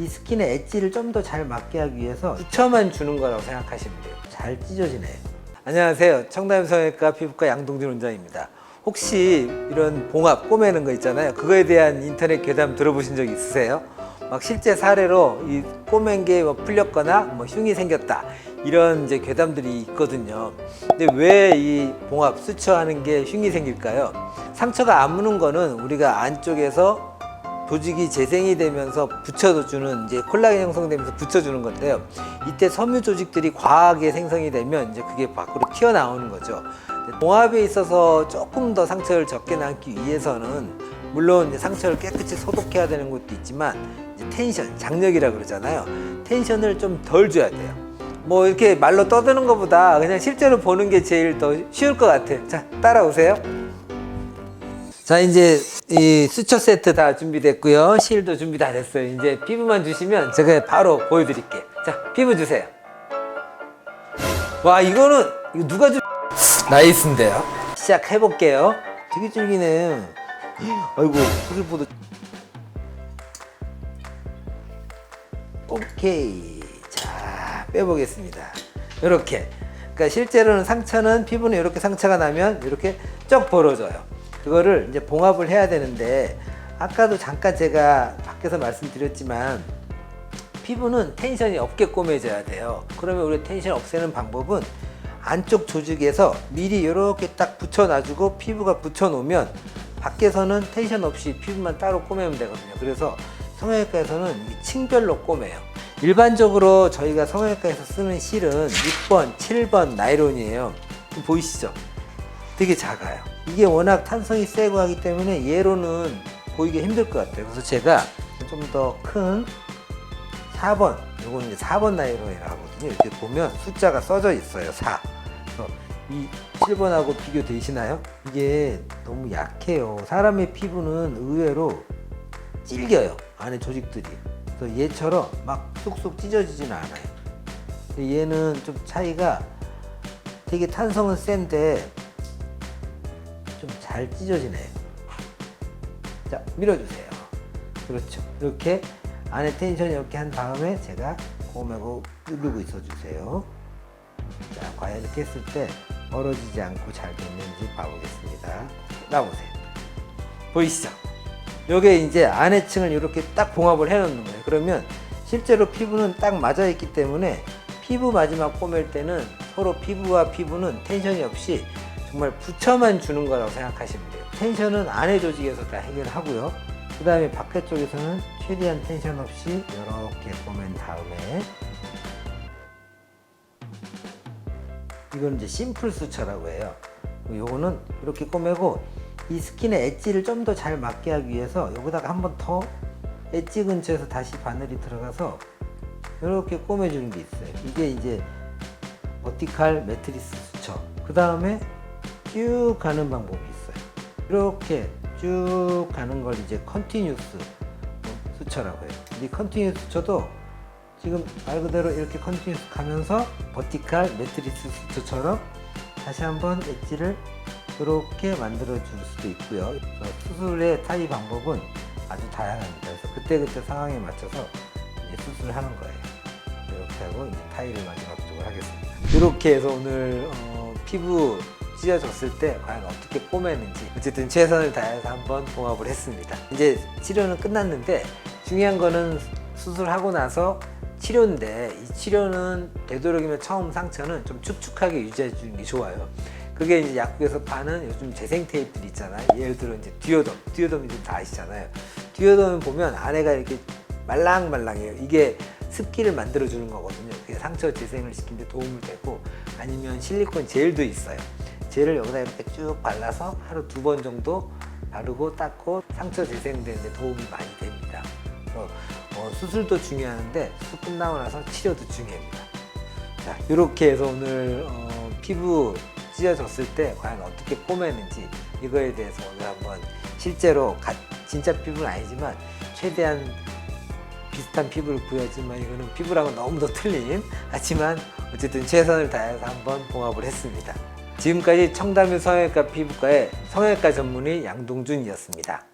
이 스킨의 엣지를 좀 더 잘 맞게 하기 위해서 붙여만 주는 거라고 생각하시면 돼요. 잘 찢어지네요. 안녕하세요. 청담 성형외과 피부과 양동준 원장입니다. 혹시 이런 봉합 꼬매는 거 있잖아요. 그거에 대한 인터넷 괴담 들어보신 적 있으세요? 막 실제 사례로 이 꼬맨 게 뭐 풀렸거나 뭐 흉이 생겼다 이런 이제 괴담들이 있거든요. 근데 왜 이 봉합 수처하는 게 흉이 생길까요? 상처가 아무는 거는 우리가 안쪽에서 조직이 재생이 되면서 붙여주는 이제 콜라겐 형성되면서 붙여주는 건데요. 이때 섬유 조직들이 과하게 생성이 되면 이제 그게 밖으로 튀어나오는 거죠. 봉합에 있어서 조금 더 상처를 적게 남기 위해서는 물론 이제 상처를 깨끗이 소독해야 되는 것도 있지만 이제 텐션, 장력이라 그러잖아요. 텐션을 좀 덜 줘야 돼요. 뭐 이렇게 말로 떠드는 것보다 그냥 실제로 보는 게 제일 더 쉬울 것 같아요. 자, 따라오세요. 자 이제 이 수초 세트 다 준비됐고요. 실도 준비 다 됐어요. 이제 피부만 주시면 제가 바로 보여드릴게요. 자 피부 주세요. 와 이거는 이거 누가 주 나이스인데요? 시작해 볼게요. 되게 질기네 아이고 수술보도 오케이. 자 빼보겠습니다. 이렇게. 그러니까 실제로는 상처는 피부는 이렇게 상처가 나면 이렇게 쩍 벌어져요 그거를 이제 봉합을 해야 되는데 아까도 잠깐 제가 밖에서 말씀드렸지만 피부는 텐션이 없게 꼬매져야 돼요. 그러면 우리 텐션 없애는 방법은 안쪽 조직에서 미리 이렇게 딱 붙여놔주고 피부가 붙여놓으면 밖에서는 텐션 없이 피부만 따로 꼬매면 되거든요. 그래서 성형외과에서는 이 층별로 꼬매요. 일반적으로 저희가 성형외과에서 쓰는 실은 6번, 7번 나이론이에요. 보이시죠? 되게 작아요. 이게 워낙 탄성이 세고 하기 때문에 얘로는 보이기 힘들 것 같아요. 그래서 제가 좀 더 큰 4번, 요거는 이제 4번 나이론이라고 하거든요. 이렇게 보면 숫자가 써져 있어요. 4. 그래서 이 7번하고 비교되시나요? 이게 너무 약해요. 사람의 피부는 의외로 찔겨요. 안에 조직들이. 그래서 얘처럼 막 쏙쏙 찢어지지는 않아요. 얘는 좀 차이가 되게 탄성은 센데 좀 잘 찢어지네요. 자, 밀어주세요. 그렇죠. 이렇게 안에 텐션 이렇게 한 다음에 제가 꼬매고 누르고 있어주세요. 자, 과연 이렇게 했을 때 멀어지지 않고 잘 됐는지 봐보겠습니다. 나오세요. 보이시죠? 요게 이제 안에 층을 이렇게 딱 봉합을 해 놓는 거예요. 그러면 실제로 피부는 딱 맞아 있기 때문에 피부 마지막 꼬맬 때는 서로 피부와 피부는 텐션이 없이 정말 붙여만 주는 거라고 생각하시면 돼요. 텐션은 안에 조직에서 다 해결하고요. 그 다음에 바깥 쪽에서는 최대한 텐션 없이 이렇게 꼬맨 다음에 이건 이제 심플 수처라고 해요. 요거는 이렇게 꼬매고 이 스킨의 엣지를 좀 더 잘 맞게 하기 위해서 여기다가 한 번 더 엣지 근처에서 다시 바늘이 들어가서 이렇게 꼬매주는 게 있어요. 이게 이제 버티칼 매트리스 수처. 그 다음에 쭉 가는 방법이 있어요. 이렇게 쭉 가는 걸 이제 컨티뉴스 수처라고 해요. 이 컨티뉴스 수처도 지금 말 그대로 이렇게 컨티뉴스 가면서 버티칼 매트리스 수처처럼 다시 한번 엣지를 이렇게 만들어 줄 수도 있고요. 수술의 타입 방법은 아주 다양합니다. 그래서 그때그때 상황에 맞춰서 수술을 하는 거예요. 이렇게 하고 이제 타일을 마지막으로 하겠습니다. 이렇게 해서 오늘 어, 피부 찢어졌을 때 과연 어떻게 꼬매는지 어쨌든 최선을 다해서 한번 봉합을 했습니다. 이제 치료는 끝났는데 중요한 거는 수술하고 나서 치료인데 이 치료는 되도록이면 처음 상처는 좀 축축하게 유지해 주는 게 좋아요. 그게 이제 약국에서 파는 요즘 재생 테이프들 있잖아요. 예를 들어 이제 듀오덤, 듀오덤이 좀다 아시잖아요. 듀오덤을 보면 안에가 이렇게 말랑말랑해요. 이게 습기를 만들어 주는 거거든요. 그게 상처 재생을 시키는데 도움을 되고 아니면 실리콘 젤도 있어요. 젤을 여기다 이렇게 쭉 발라서 하루 두 번 정도 바르고 닦고 상처 재생되는데 도움이 많이 됩니다. 어, 수술도 중요한데 수술 끝나고 나서 치료도 중요합니다. 자, 이렇게 해서 오늘 어, 피부 찢어졌을 때 과연 어떻게 꼬매는지 이거에 대해서 오늘 한번 실제로 가- 진짜 피부는 아니지만 최대한 비슷한 피부를 보여주지만 이거는 피부랑은 너무 더 틀린 하지만 어쨌든 최선을 다해서 한번 봉합을 했습니다. 지금까지 청담유 성형외과 피부과의 성형외과 전문의 양동준이었습니다.